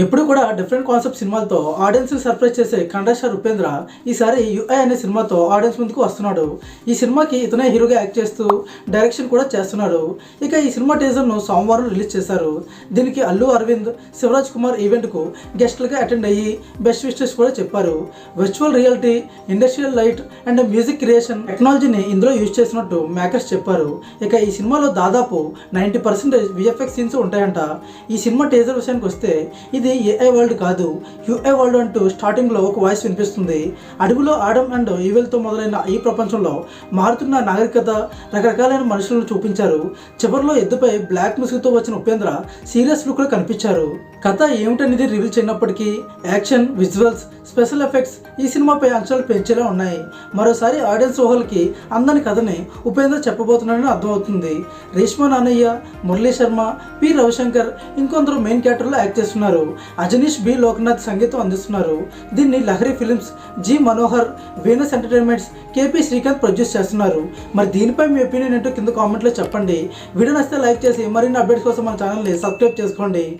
ఎప్పుడు కూడా different concept సినిమాలతో ఆడియన్స్ సర్ప్రైజ్ చేసే కండక్టర్ ఉపేంద్ర ఈసారి యుఐ అనే సినిమాతో ఆడియన్స్ ముందుకు వస్తున్నాడు. ఈ సినిమాకి ఇతనే హీరోగా యాక్ట్ చేస్తూ డైరెక్షన్ కూడా చేస్తున్నాడు. ఇక ఈ సినిమా టీజర్ను సోమవారం రిలీజ్ చేశారు. దీనికి అల్లు అరవింద్ శివరాజ్ కుమార్ ఈవెంట్కు గెస్ట్లుగా అటెండ్ అయ్యి బెస్ట్ విషెస్ కూడా చెప్పారు. Virtual reality industrial light and music creation టెక్నాలజీని ఇందులో యూజ్ చేసినట్టు మేకర్స్ చెప్పారు. ఇక ఈ సినిమాలో దాదాపు నైంటీ పర్సెంటేజ్ విఎఫ్ఎక్స్ సీన్స్ ఉంటాయంట. ఈ సినిమా టీజర్ విషయానికి వస్తే ఇది ఏఐ వరల్డ్ కాదు. యుఏ వరల్డ్ అంటూ స్టార్టింగ్లో ఒక వాయిస్ వినిపిస్తుంది. అడవిలో ఆడమ్ అండ్ ఈవెల్తో మొదలైన ఈ ప్రపంచంలో మారుతున్న నాగరికత రకరకాలైన మనుషులను చూపించారు. చివరిలో ఎద్దుపై బ్లాక్ ముసుగుతో వచ్చిన ఉపేంద్ర సీరియస్ లుక్లో కనిపించారు. కథ ఏమిటనేది రివీల్ చేయనప్పటికీ యాక్షన్ విజువల్స్ స్పెషల్ ఎఫెక్ట్స్ ఈ సినిమాపై అంశాలు పెంచేలా ఉన్నాయి. మరోసారి ఆడియన్స్ ఊహలకి అందని కథని ఉపేంద్ర చెప్పబోతున్నాడని అర్థమవుతుంది. రేష్మా నానయ్య మురళీ శర్మ పి రవిశంకర్ ఇంకొందరు మెయిన్ క్యారెక్టర్లో యాక్ట్ చేస్తున్నారు. అజనీష్ బి. లోక్నాథ్ సంగీతం అందిస్తున్నారు. దీన్ని Lahari films G. Manohar Venus entertainments KP Srikanth produce చేస్తున్నారు. మరి దీనిపై మీ ఒపీనియన్ ఏంటో కింద కామెంట్లో చెప్పండి. వీడియో నచ్చితే లైక్ చేసి మరిన్ని అప్డేట్స్ కోసం మన ఛానల్ని సబ్స్క్రైబ్ చేసుకోండి.